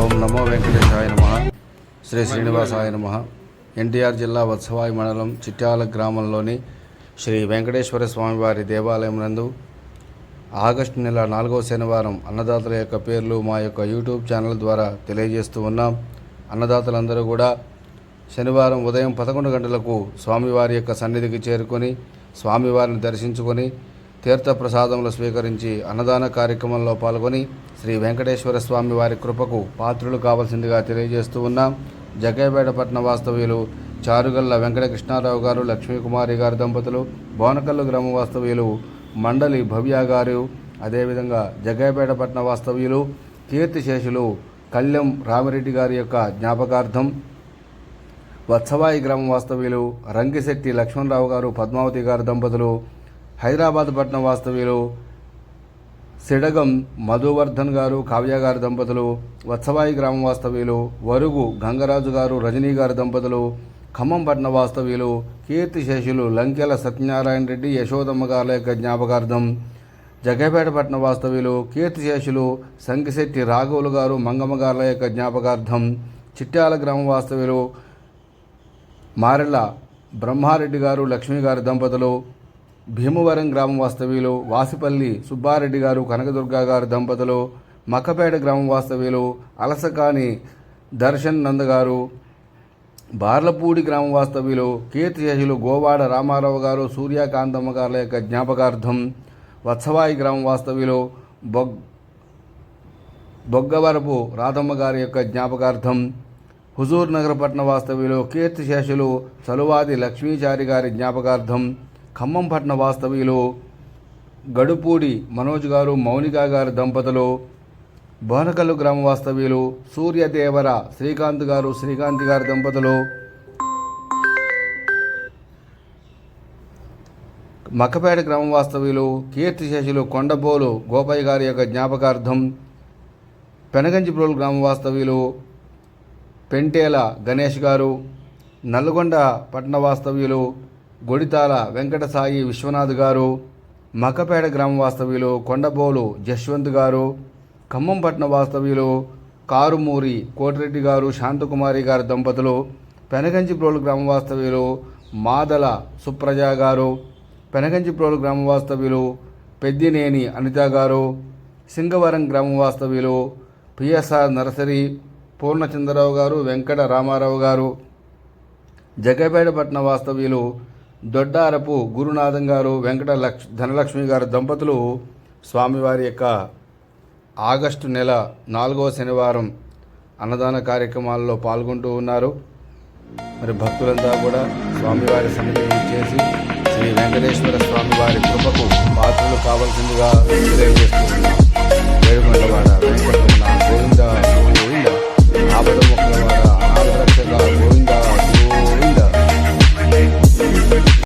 ఓం నమో వెంకటేశాయ నమ. శ్రీ శ్రీనివాసాయ నమ. ఎన్టీఆర్ జిల్లా వత్సవాయి మండలం చిట్యాల గ్రామంలోని శ్రీ వెంకటేశ్వర స్వామివారి దేవాలయం నందు ఆగస్టు నెల నాలుగవ శనివారం అన్నదాతల యొక్క పేర్లు మా యొక్క యూట్యూబ్ ఛానల్ ద్వారా తెలియజేస్తూ ఉన్నాం. అన్నదాతలందరూ కూడా శనివారం ఉదయం పదకొండు గంటలకు స్వామివారి యొక్క సన్నిధికి చేరుకొని స్వామివారిని దర్శించుకొని తీర్థప్రసాదములు స్వీకరించి అన్నదాన కార్యక్రమంలో పాల్గొని శ్రీ వెంకటేశ్వర స్వామి వారి కృపకు పాత్రులు కావాల్సిందిగా తెలియజేస్తూ ఉన్నాం. జగ్గయ్యపేట వాస్తవ్యులు చారుగల్ల వెంకటకృష్ణారావు గారు లక్ష్మీకుమారి గారి దంపతులు బోనకల్లు గ్రామ వాస్తవ్యులు మండలి భవ్య గారు అదేవిధంగా జగ్గయ్యపేట పట్టణ వాస్తవ్యులు కీర్తిశేషులు కళ్యం రామిరెడ్డి గారి యొక్క జ్ఞాపకార్థం వత్సవాయి గ్రామ వాస్తవ్యులు రంగిశెట్టి లక్ష్మణరావు గారు పద్మావతి గారు దంపతులు హైదరాబాద్ పట్టణం వాస్తవ్యులు సిడగం మధువర్ధన్ గారు కావ్య గారి దంపతులు వత్సవాయి గ్రామ వాస్తవ్యులు వరుగు గంగరాజు గారు రజనీ గారి దంపతులు ఖమ్మం పట్టణ వాస్తవ్యులు కీర్తిశేషులు లంకెల సత్యనారాయణ రెడ్డి యశోదమ్మ గారి యొక్క జ్ఞాపకార్థం జగపేట పట్టణ వాస్తవ్యులు కీర్తిశేషులు సంకిశెట్టి రాఘవులు గారు మంగమ్మ గారుల యొక్క జ్ఞాపకార్థం చిట్యాల గ్రామ వాస్తవ్యులు మారెళ్ళ బ్రహ్మారెడ్డి గారు లక్ష్మి గారి దంపతులు భీమవరం గ్రామ వాస్తవ్యులు వాసిపల్లి సుబ్బారెడ్డి గారు కనకదుర్గ గారు దంపతులు మక్కపేట గ్రామం వాస్తవ్యులు అలసకాని దర్శన్ నంద గారు బార్లపూడి గ్రామ వాస్తవ్యులు కీర్తిశేషులు గోవాడ రామారావు గారు సూర్యకాంతమ్మ గారుల యొక్క జ్ఞాపకార్థం వత్సవాయి గ్రామ వాస్తవ్యులు బొగ్ బొగ్గవరపు రాధమ్మ గారి యొక్క జ్ఞాపకార్థం హుజూర్ నగర పట్టణ వాస్తవ్యులు కీర్తిశేషులు చలువాది లక్ష్మీచారి గారి జ్ఞాపకార్థం ఖమ్మం పట్టణ వాస్తవ్యులు గడుపూడి మనోజ్ గారు మౌనిక గారి దంపతులు బోనకల్లు గ్రామ వాస్తవ్యులు సూర్యదేవర శ్రీకాంత్ గారు శ్రీకాంత్ గారి దంపతులు మక్కపేట గ్రామ వాస్తవ్యులు కీర్తిశేషులు కొండబోలు గోపయ్య గారి యొక్క జ్ఞాపకార్థం పెనగంచిప్రోలు గ్రామ వాస్తవ్యులు పెంటేల గణేష్ గారు నల్గొండ పట్టణ వాస్తవ్యులు గొడితాల వెంకట సాయి విశ్వనాథ్ గారు మకపేడ గ్రామ వాస్తవ్యులు కొండబోలు జశ్వంత్ గారు ఖమ్మంపట్నం వాస్తవ్యులు కారుమూరి కోటిరెడ్డి గారు శాంతకుమారి గారి దంపతులు పెనగంచిప్రోలు గ్రామ వాస్తవ్యులు మాదల సుప్రజ గారు పెనగంచిప్రోలు గ్రామ వాస్తవ్యులు పెద్దినేని అనిత గారు సింగవరం గ్రామ వాస్తవ్యులు పిఎస్ఆర్ నర్సరీ పూర్ణచంద్రరావు గారు వెంకట రామారావు గారు జగపేట పట్టణ వాస్తవ్యులు దొడ్డారపు గురునాథం గారు వెంకట లక్ష్ ధనలక్ష్మి గారు దంపతులు స్వామివారి యొక్క ఆగస్టు నెల నాలుగవ శనివారం అన్నదాన కార్యక్రమాల్లో పాల్గొంటూ ఉన్నారు. మరి భక్తులంతా కూడా స్వామివారి సన్నిధిని చేసి శ్రీ వెంకటేశ్వర స్వామివారి కృపకు పాత్రలు కావాల్సిందిగా తెలియజేస్తున్నారు